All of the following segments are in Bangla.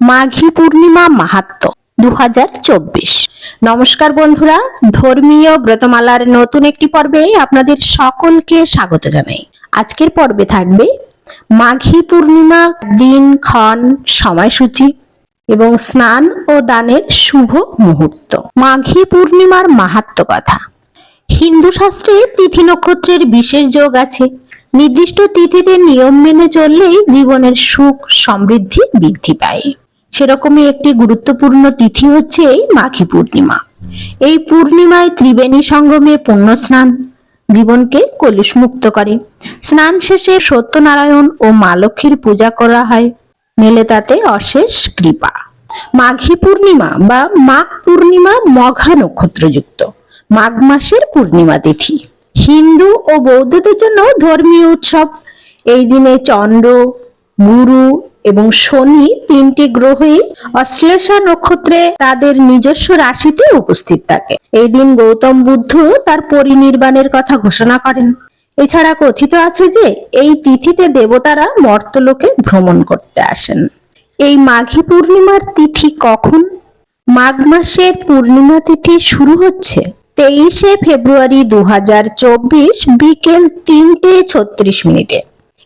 মাঘী পূর্ণিমা মাহাত্ম দু হাজার চব্বিশ। নমস্কার বন্ধুরা, ধর্মীয় ব্রতমালার নতুন একটি পর্বে আপনাদের সকলকে স্বাগত জানাই। আজকের পর্বে থাকবে মাঘী পূর্ণিমা দিন, ক্ষণ, সময়সূচি এবং স্নান ও দানের শুভ মুহূর্ত। মাঘী পূর্ণিমার মাহাত্ম কথা। হিন্দু শাস্ত্রে তিথি নক্ষত্রের বিশেষ যোগ আছে। নির্দিষ্ট তিথিতে নিয়ম মেনে চললেই জীবনের সুখ, সমৃদ্ধি বৃদ্ধি পায়। সেরকমই একটি গুরুত্বপূর্ণ তিথি হচ্ছে এই মাঘী পূর্ণিমা। এই পূর্ণিমায় ত্রিবেণী সঙ্গমে পুণ্য স্নান জীবনকে কলুষ মুক্ত করে স্নান শেষে সত্যনারায়ণ ও মা লক্ষ্মীর পূজা করা হয়, মেলে তাতে অশেষ কৃপা। মাঘী পূর্ণিমা বা মাঘ পূর্ণিমা মঘা নক্ষত্রযুক্ত মাঘ মাসের পূর্ণিমা তিথি। হিন্দু ও বৌদ্ধদের জন্য ধর্মীয় উৎসব। এই দিনে চন্দ্র গুরু এবং শনি তিনটি গ্রহই অশ্লেষা নক্ষত্রে তাদের নিজস্ব রাশিতে উপস্থিত থাকে। এই দিন গৌতম বুদ্ধ তার পরিনির্বাণের কথা ঘোষণা করেন। এছাড়া কথিত আছে যে, এই তিথিতে দেবতারা মর্তলোকে ভ্রমণ করতে আসেন। এই মাঘী পূর্ণিমার তিথি কখন? মাঘ মাসের পূর্ণিমা তিথি শুরু হচ্ছে তেইশে ফেব্রুয়ারি দু হাজার চব্বিশ বিকেল তিনটে ছত্রিশ মিনিটে।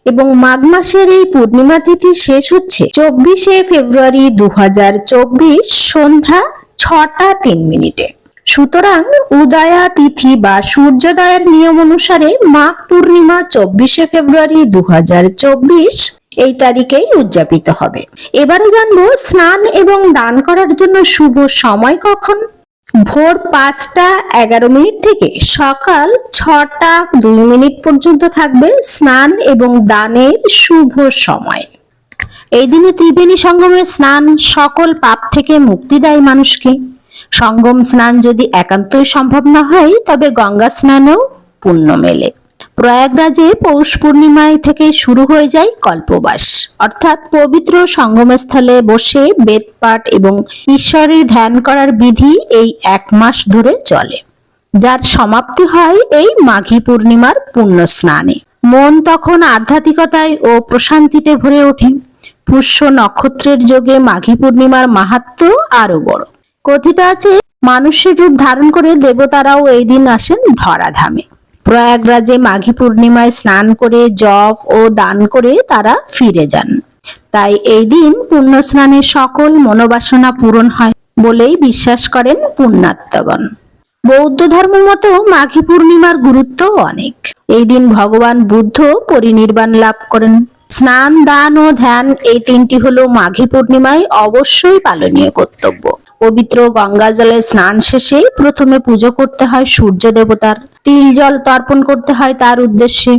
এবং মাঘ মাসের এই পূর্ণিমা তিথি শেষ হচ্ছে চব্বিশে ফেব্রুয়ারি দুহাজার চব্বিশ সন্ধ্যা ছটা তিন মিনিটে। সুতরাং উদয়া তিথি বা সূর্যোদয়ের নিয়ম অনুসারে মাঘ পূর্ণিমা চব্বিশে ফেব্রুয়ারি দু হাজার চব্বিশ এই তারিখেই উদযাপিত হবে। এবারে জানব স্নান এবং দান করার জন্য শুভ সময় কখন? ভোর পাঁচটা এগারো মিনিট থেকে সকাল ছটা দুই মিনিট পর্যন্ত থাকবে স্নান এবং দানের শুভ সময়। এই দিনে ত্রিবেণী সঙ্গমে স্নান সকল পাপ থেকে মুক্তি দেয় মানুষকে। সঙ্গম স্নান যদি একান্তই সম্ভব না হয়, তবে গঙ্গা স্নানও পুণ্য মেলে। প্রয়াগরাজে পৌষ পূর্ণিমায় থেকে শুরু হয়ে যায় কল্পবাস। অর্থাৎ পবিত্র সঙ্গমস্থলে বসে বেদপাঠ এবং ঈশ্বরের ধ্যান করার বিধি এই এক মাস ধরে চলে। যার সমাপ্তি হয় এই মাঘী পূর্ণিমার পুণ্য স্নানে মন তখন আধ্যাত্মিকতায় ও প্রশান্তিতে ভরে ওঠে। পুষ্য নক্ষত্রের যোগে মাঘী পূর্ণিমার মাহাত্ম আরও বড়। কথিত আছে, মানুষের রূপ ধারণ করে দেবতারাও এই দিন আসেন ধরাধামে। প্রয়াগরাজে মাঘী পূর্ণিমায় স্নান করে, জপ ও দান করে তারা ফিরে যান। তাই এই দিন পুণ্য স্নানে সকল মনোবাসনা পূরণ হয় বলেই বিশ্বাস করেন পুণ্যাত্মগণ। বৌদ্ধ ধর্ম মতো মাঘী পূর্ণিমার গুরুত্ব অনেক। এই দিন ভগবান বুদ্ধ পরিনির্বাণ লাভ করেন। স্নান, দান ও ধ্যান এই তিনটি হলো মাঘী পূর্ণিমায় অবশ্যই পালনীয় কর্তব্য। পবিত্র গঙ্গা জলে স্নান শেষে প্রথমে পুজো করতে হয় সূর্য দেবতার। তিল জল তর্পণ করতে হয় তার উদ্দেশ্যে।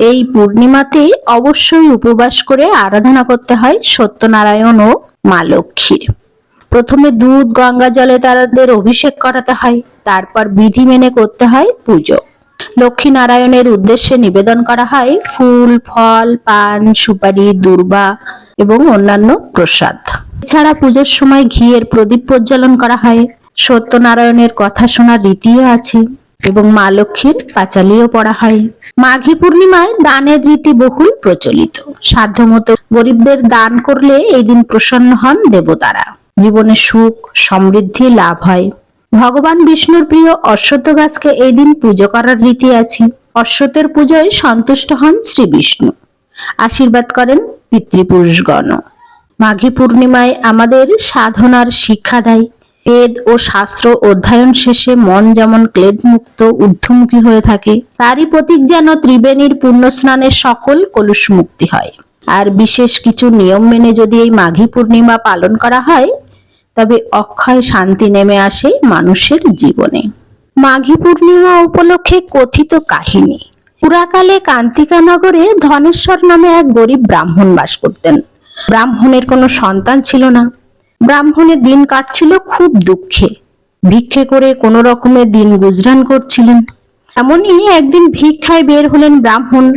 এই পূর্ণিমাতে অবশ্যই উপবাস করে আরাধনা করতে হয় সত্যনারায়ণ ও মা লক্ষ্মীর প্রথমে দুধ, গঙ্গা জলে তাদের অভিষেক করাতে হয়, তারপর বিধি মেনে করতে হয় পুজো। লক্ষ্মী নারায়ণের উদ্দেশ্যে নিবেদন করা হয় ফুল, ফল, পান, সুপারি, দুর্বা এবং অন্যান্য প্রসাদ। এছাড়া পুজোর সময় ঘিয়ের প্রদীপ প্রজ্বলন করা হয়। সত্যনারায়ণের কথা শোনার রীতিও আছে এবং মা লক্ষ্মীর পাঁচালিও পড়া হয়। মাঘী পূর্ণিমায় দানের রীতি বহুল প্রচলিত। সাধ্যমতো গরিবদের দান করলে এই দিন প্রসন্ন হন দেবতারা। জীবনে সুখ, সমৃদ্ধি লাভ হয়। ভগবান বিষ্ণুর প্রিয় অশ্বত্থ গাছকে এই দিন পুজো করার রীতি আছে। অশ্বত্থের পুজোয় সন্তুষ্ট হন শ্রী বিষ্ণু। আশীর্বাদ করেন পিতৃপুরুষগণ মাঘী পূর্ণিমায় আমাদের সাধনার শিক্ষা দেয়। বেদ ও শাস্ত্র অধ্যয়ন শেষে মন যেমন ক্লেদমুক্ত, ঊর্ধ্বমুখী হয়ে থাকে, তারই প্রতীক যেন ত্রিবেণীর পুণ্য স্নানের সকল কলুষ মুক্তি হয়। আর বিশেষ কিছু নিয়ম মেনে যদি এই মাঘী পূর্ণিমা পালন করা হয়, তবে অক্ষয় শান্তি নেমে আসে মানুষের জীবনে। মাঘী পূর্ণিমা উপলক্ষে কথিত কাহিনী। পুরাকালে কান্তিকা নগরে ধনেশ্বর নামে এক গরিব ব্রাহ্মণ বাস করতেন। ব্রাহ্মণের কোনো সন্তান ছিল না। ব্রাহ্মণের দিন কাটছিল খুব দুঃখে। ভিক্ষে করে কোনো রকমের দিন গুজরান করছিলেন। এমনই একদিন ভিক্ষায় বের হলেন ব্রাহ্মণ।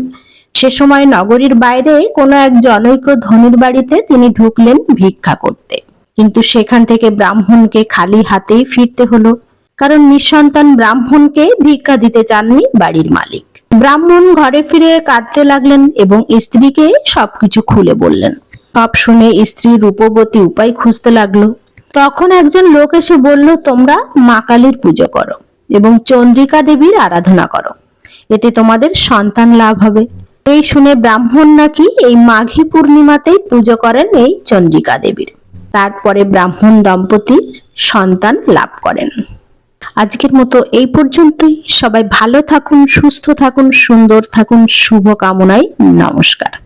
সে সময় নগরীর বাইরে কোনো এক জনৈক ধনির বাড়িতে তিনি ঢুকলেন ভিক্ষা করতে। কিন্তু সেখান থেকে ব্রাহ্মণকে খালি হাতেই ফিরতে হলো। কারণ নিঃসন্তান ব্রাহ্মণকে ভিক্ষা দিতে চাননি বাড়ির মালিক। ব্রাহ্মণ ঘরে ফিরে কাঁদতে লাগলেন এবং স্ত্রীকে সবকিছু খুলে বললেন। সব শুনে স্ত্রী রূপবতী উপায় খুঁজতে লাগল। তখন একজন লোক এসে বলল, তোমরা মা কালীর পুজো করো এবং চন্দ্রিকা দেবীর আরাধনা করো। এতে তোমাদের সন্তান লাভ হবে। এই শুনে ব্রাহ্মণ নাকি এই মাঘী পূর্ণিমাতেই পুজো করেন এই চন্দ্রিকা দেবীর। তারপরে ব্রাহ্মণ দম্পতি সন্তান লাভ করেন। আজকের মতো এই পর্যন্তই। সবাই ভালো থাকুন সুস্থ থাকুন সুন্দর থাকুন শুভ কামনায় নমস্কার।